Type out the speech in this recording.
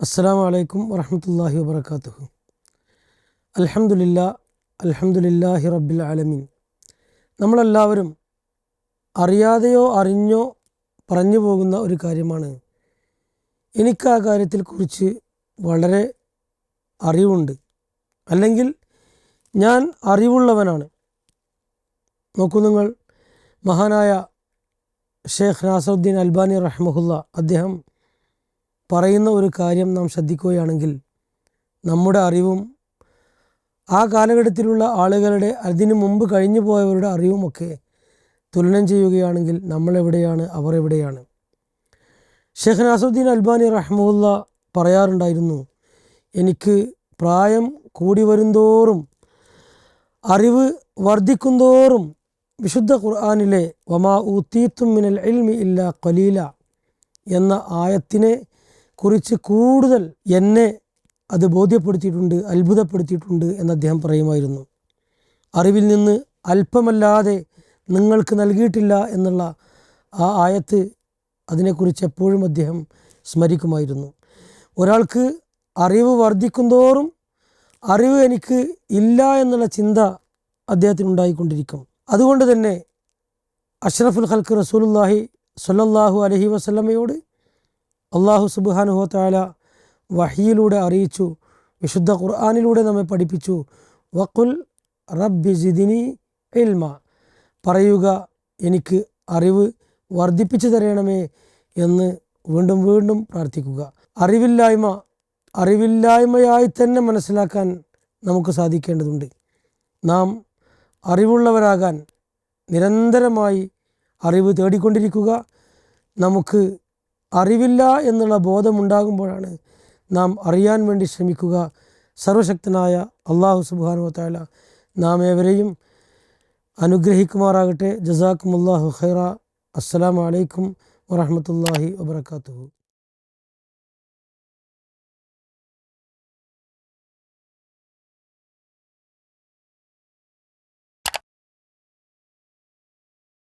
അസ്സാം വലൈക്കും വറഹമത്തല്ലാഹി വാത്തു അലഹമുല്ല അൽഹംദുലില്ലാഹി റബ്ബിൽ ആലമീൻ. നമ്മളെല്ലാവരും അറിയാതെയോ അറിഞ്ഞോ പറഞ്ഞു പോകുന്ന ഒരു കാര്യമാണ്. എനിക്ക് ആ കാര്യത്തിൽ കുറിച്ച് വളരെ അറിവുണ്ട്. അല്ലെങ്കിൽ ഞാൻ അറിവുള്ളവനാണ്. നോക്കൂ നിങ്ങൾ മഹാനായ ഷേഖ് നാസറുദ്ദീൻ അൽബാനി റഹ്മഹുല്ല അദ്ദേഹം പറയുന്ന ഒരു കാര്യം നാം ശ്രദ്ധിക്കുകയാണെങ്കിൽ നമ്മുടെ അറിവും ആ കാലഘട്ടത്തിലുള്ള ആളുകളുടെ അതിനു മുമ്പ് കഴിഞ്ഞു പോയവരുടെ അറിവുമൊക്കെ തുലനം ചെയ്യുകയാണെങ്കിൽ നമ്മളെവിടെയാണ് അവർ എവിടെയാണ്? ഷെഹ് നാസുദ്ദീൻ അൽബാനി റഹ്മുല്ല പറയാറുണ്ടായിരുന്നു എനിക്ക് പ്രായം കൂടി വരുന്തോറും അറിവ് വർദ്ധിക്കുന്തോറും വിശുദ്ധ ഖുർആാനിലെ വമാ ഊത്തീത്തും മിനൽ ഇൽമി ഇല്ല കലീല എന്ന ആയത്തിനെ കുറിച്ച് കൂടുതൽ എന്നെ അത് ബോധ്യപ്പെടുത്തിയിട്ടുണ്ട് അത്ഭുതപ്പെടുത്തിയിട്ടുണ്ട് എന്ന് അദ്ദേഹം പറയുമായിരുന്നു. അറിവിൽ നിന്ന് അല്പമല്ലാതെ നിങ്ങൾക്ക് നൽകിയിട്ടില്ല എന്നുള്ള ആ ആയത്ത് അതിനെക്കുറിച്ച് എപ്പോഴും അദ്ദേഹം സ്മരിക്കുമായിരുന്നു. ഒരാൾക്ക് അറിവ് വർദ്ധിക്കുന്തോറും അറിവ് എനിക്ക് ഇല്ല എന്നുള്ള ചിന്ത അദ്ദേഹത്തിന് ഉണ്ടായിക്കൊണ്ടിരിക്കും. അതുകൊണ്ട് തന്നെ അഷ്റഫുൽ ഖൽക്ക് റസൂലുല്ലാഹി സൊല്ലാഹു അലഹി വസ്ലമയോട് അള്ളാഹു സുബാനുഹോത്താല വഹിയിലൂടെ അറിയിച്ചു വിശുദ്ധ ഖുർആാനിലൂടെ നമ്മെ പഠിപ്പിച്ചു. വക്കുൽ റബ്ബി ജിദിനി ഇൽമ പറയുക എനിക്ക് അറിവ് വർദ്ധിപ്പിച്ചു തരണമേ എന്ന് വീണ്ടും വീണ്ടും പ്രാർത്ഥിക്കുക. അറിവില്ലായ്മ അറിവില്ലായ്മയായി തന്നെ മനസ്സിലാക്കാൻ നമുക്ക് സാധിക്കേണ്ടതുണ്ട്. നാം അറിവുള്ളവരാകാൻ നിരന്തരമായി അറിവ് തേടിക്കൊണ്ടിരിക്കുക. നമുക്ക് അറിവില്ല എന്നുള്ള ബോധമുണ്ടാകുമ്പോഴാണ് നാം അറിയാൻ വേണ്ടി ശ്രമിക്കുക. സർവശക്തനായ അള്ളാഹു സുബാനു താല നാം ഏവരെയും അനുഗ്രഹിക്കുമാറാകട്ടെ. ജസാക്കും അള്ളാഹു ഖൈറ അസ്സലാമലൈക്കും വറഹമത്തല്ലാഹി വാബർക്കാത്തു